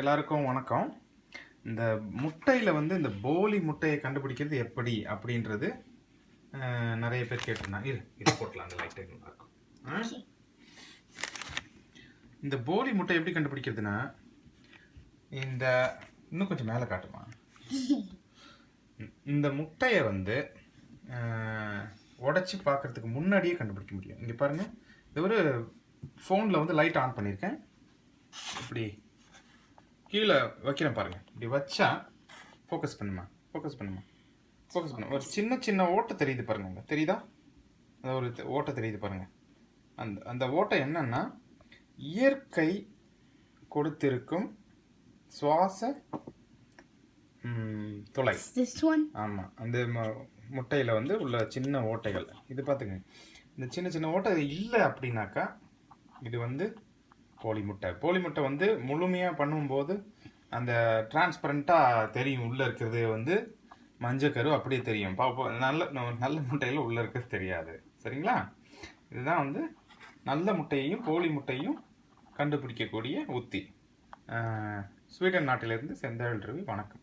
எல்லாருக்கும் வணக்கம். இந்த முட்டையில் வந்து இந்த போலி முட்டையை கண்டுபிடிக்கிறது எப்படி அப்படின்றது நிறைய பேர் கேட்டிருந்தாங்க. இரு இது போட்டலாம் அந்த லைட் இருக்கும் இந்த போலி முட்டை எப்படி கண்டுபிடிக்கிறதுனா இந்த இன்னும் கொஞ்சம் மேலே காட்டுமா? இந்த முட்டையை வந்து உடச்சி பார்க்கறதுக்கு முன்னாடியே கண்டுபிடிக்க முடியும். இங்கே பாருங்கள் இது ஒரு ஃபோனில் வந்து லைட் ஆன் பண்ணியிருக்கேன். இப்படி கீழே வைக்கிறேன் பாருங்க. இப்படி வச்சா ஃபோக்கஸ் பண்ணுமா? ஃபோக்கஸ் பண்ணுமா? ஃபோக்கஸ் பண்ணு. ஒரு சின்ன சின்ன ஓட்டை தெரியுது பாருங்க. அங்க. தெரியுதா? அந்த ஒரு ஓட்டை தெரியுது பாருங்க. அந்த அந்த ஓட்டை என்னன்னா இயற்கை கொடுத்திருக்கும் சுவாச துளை? ஆமாம் அந்த முட்டையில் வந்து உள்ள சின்ன ஓட்டைகள். இது பார்த்துங்க இந்த சின்ன சின்ன ஓட்டை இல்லை அப்படின்னாக்கா இது வந்து கோழி முட்டை கோழி முட்டை வந்து முழுமையாக பண்ணும்போது அந்த டிரான்ஸ்பரண்ட்டாக தெரியும். உள்ளே இருக்கிறது வந்து மஞ்சக்கரு அப்படியே தெரியும். பாப்போ நல்ல ந- நல்ல முட்டையில் உள்ளே இருக்கிறது தெரியாது. சரிங்களா? இதுதான் வந்து நல்ல முட்டையையும் கோழி முட்டையும் கண்டுபிடிக்கக்கூடிய உத்தி. ஸ்வீடன் நாட்டிலிருந்து செந்தழல் ரவி வணக்கம்.